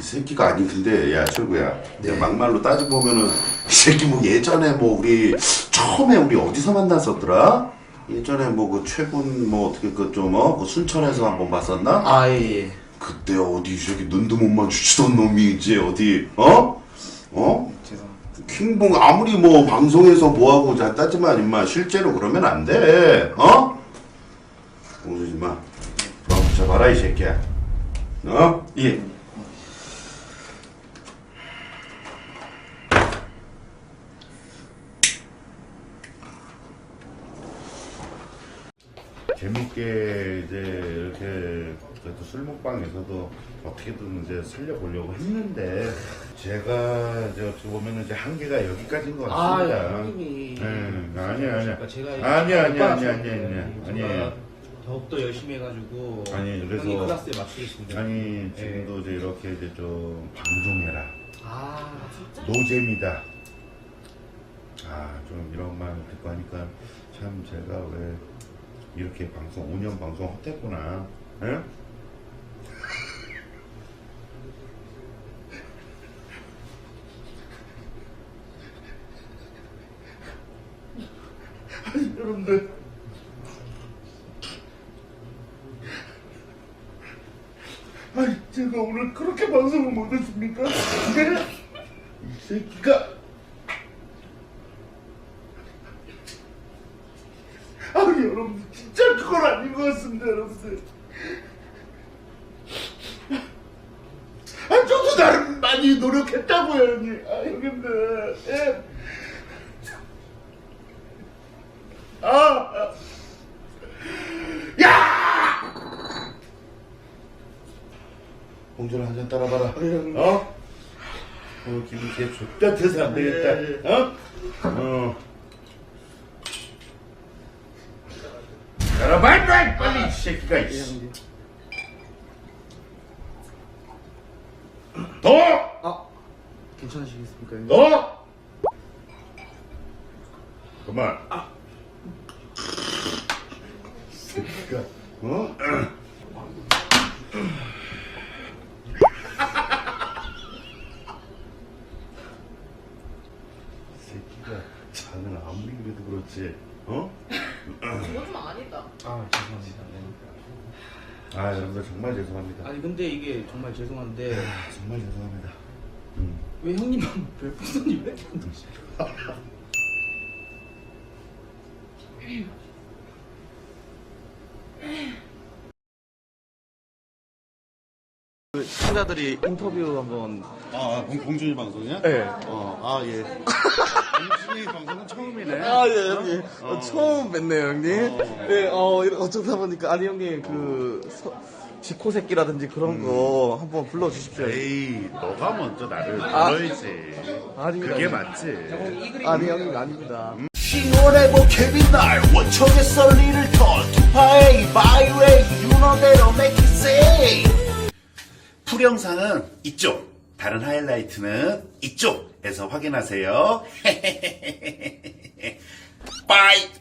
새끼가 아니 근데 야 철구야 내가 막말로 따지고 보면은 이 새끼 뭐 예전에 뭐 우리 처음에 우리 어디서 만났었더라? 예전에 뭐 그 최군 뭐 어떻게 그좀어 그 순천에서 한번 봤었나? 아, 예, 예. 그때 어디 이 새끼 눈도 못 마주치던 놈이 이제 어디 어? 어? 죄송합니다. 킹봉 아무리 뭐 방송에서 뭐하고 자 따지만 임마 실제로 그러면 안 돼. 어? 웃으지 마. 너 붙여봐라 이 새끼야. 어? 예. 재밌게 이제 이렇게 그래도 술 먹방에서도 어떻게든 이제 살려보려고 했는데 제가 이제 어떻게 보면 이제 한계가 여기까지인 것 아, 같습니다. 형님이. 네, 아니야 아니야. 그러니까 제가 아니야, 아니야, 아니야, 저- 아니야, 아니야. 제가 아니에요. 더욱더 열심히 해가지고 아니, 그래서- 형이 클래스에 맞추겠습니다. 아니 지금도 이제 이렇게 이제 좀 방송해라. 아, 노잼이다. 아, 좀 이런 말 듣고 하니까 참 제가 왜 이렇게 방송, 5년 방송 헛했구나. 예? 아니, 여러분들. 아니, 제가 오늘 그렇게 방송을 못했습니까? 네? 이 새끼가. 아, 여러분들, 진짜 그건 아닌 것 같습니다, 여러분들. 아, 저도 나름 많이 노력했다고요, 형님. 아, 형님들. 예. 아, 아. 야! 봉준아 한잔 따라봐라. 어? 어, 기분 개 좋다 돼서 안 되겠다. 어? 어. 따라봐, 빨리, 이 새끼가, 이씨. 더! 아, 괜찮으시겠습니까? 형님? 더! 그만. 새끼가, 어? 새끼가 장은 아무리 그래도 그렇지, 어? 그거 좀 아니다. 아, 죄송합니다. 네. 아, 여러분들 정말 죄송합니다. 아니 근데 이게 정말 죄송한데 아, 정말 죄송합니다. 음. 왜 형님만 별풍선이 왜 이렇게 안 드시 그 시청자들이 인터뷰 한번 아, 봉, 봉준이 방송이야? 네. 어, 아, 예. 봉준이 방송은 처음이네. 아, 예, 형님. 어, 처음 뵙네요, 형님. 네, 어, 이렇게 어쩌다 보니까, 아니, 형님, 그, 서, 지코 새끼라든지 그런 거 한번 불러주십시오. 에이, 너가 먼저 나를 아. 불러야지. 아닙니다. 그게. 맞지. 아니, 형님, 아닙니다. 신원해보 케빈 날 원청의 썰리를 털 투파의 바이웨이 say 풀 영상은 이쪽, 다른 하이라이트는 이쪽에서 확인하세요. 빠이!